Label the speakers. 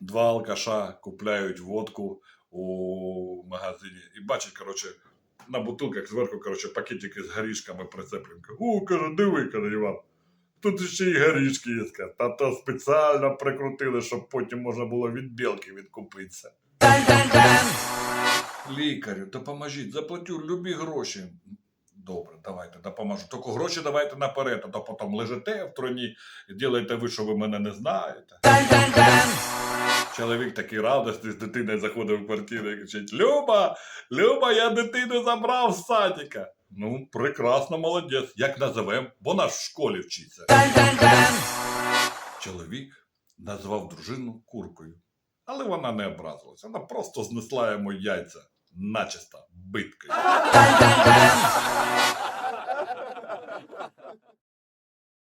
Speaker 1: Два алкаша купляють водку у магазині і бачать, коротше, на бутилках зверху, коротше, пакетики з горішками прицеплені. О, каже, диви, каже Іван. Тут ще й горішки є. Та то спеціально прикрутили, щоб потім можна було від білки відкупитися. Лікарю, допоможіть, заплатю любі гроші. Добре, давайте, допоможу. Тільки гроші давайте наперед, а то потім лежите в троні ділаєте ви, що ви мене не знаєте. Чоловік такий радісний з дитиною заходив в квартиру і кричить: Люба, Люба, я дитину забрав з садика. Ну, прекрасно, молодець. Як назовем? Вона ж в школі вчиться. Чоловік назвав дружину куркою. Але вона не образилась. Вона просто знесла йому яйця начисто биткою.